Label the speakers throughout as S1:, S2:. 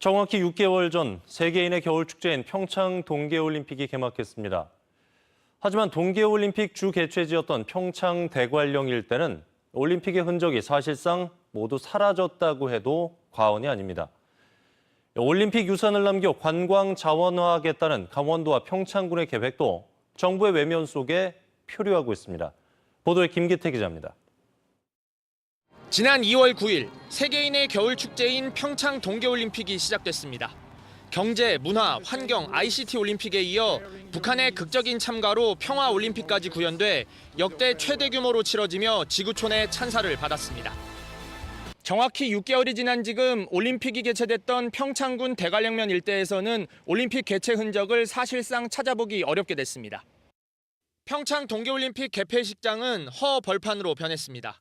S1: 정확히 6개월 전 세계인의 겨울 축제인 평창 동계올림픽이 개막했습니다. 하지만 동계올림픽 주 개최지였던 평창 대관령 일대는 올림픽의 흔적이 사실상 모두 사라졌다고 해도 과언이 아닙니다. 올림픽 유산을 남겨 관광 자원화하겠다는 강원도와 평창군의 계획도 정부의 외면 속에 표류하고 있습니다. 보도에 김기태 기자입니다.
S2: 지난 2월 9일 세계인의 겨울 축제인 평창 동계올림픽이 시작됐습니다. 경제, 문화, 환경, ICT 올림픽에 이어 북한의 극적인 참가로 평화 올림픽까지 구현돼 역대 최대 규모로 치러지며 지구촌의 찬사를 받았습니다. 정확히 6개월이 지난 지금 올림픽이 개최됐던 평창군 대관령면 일대에서는 올림픽 개최 흔적을 사실상 찾아보기 어렵게 됐습니다. 평창 동계올림픽 개폐식장은 허 벌판으로 변했습니다.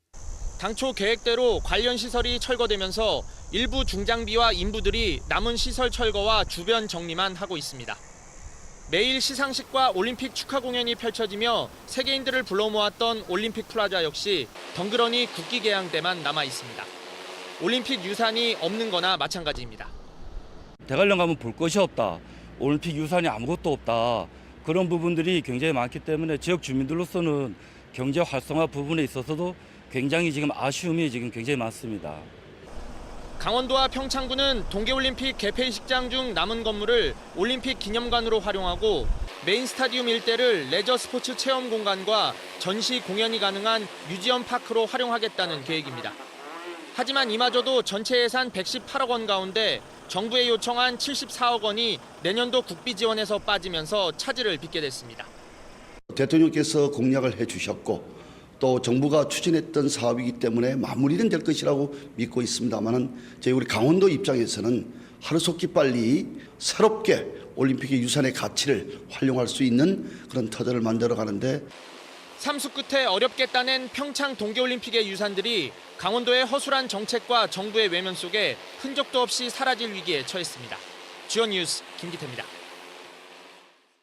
S2: 당초 계획대로 관련 시설이 철거되면서 일부 중장비와 인부들이 남은 시설 철거와 주변 정리만 하고 있습니다. 매일 시상식과 올림픽 축하 공연이 펼쳐지며 세계인들을 불러 모았던 올림픽 플라자 역시 덩그러니 국기 개항대만 남아 있습니다. 올림픽 유산이 없는 거나 마찬가지입니다.
S3: 대관령 가면 볼 것이 없다. 올림픽 유산이 아무것도 없다. 그런 부분들이 굉장히 많기 때문에 지역 주민들로서는 경제 활성화 부분에 있어서도 굉장히 지금 아쉬움이 지금 굉장히 많습니다.
S2: 강원도와 평창군은 동계올림픽 개폐식장 중 남은 건물을 올림픽 기념관으로 활용하고 메인 스타디움 일대를 레저 스포츠 체험 공간과 전시 공연이 가능한 뮤지엄 파크로 활용하겠다는 계획입니다. 하지만 이마저도 전체 예산 118억 원 가운데 정부에 요청한 74억 원이 내년도 국비 지원에서 빠지면서 차질을 빚게 됐습니다.
S4: 대통령께서 공약을 해주셨고 또 정부가 추진했던 사업이기 때문에 마무리는 될 것이라고 믿고 있습니다만은 저희 우리 강원도 입장에서는 하루속히 빨리 새롭게 올림픽의 유산의 가치를 활용할 수 있는 그런 터전을 만들어 가는데
S2: 삼수 끝에 어렵게 따낸 평창 동계올림픽의 유산들이 강원도의 허술한 정책과 정부의 외면 속에 흔적도 없이 사라질 위기에 처했습니다. 주연 뉴스 김기태입니다.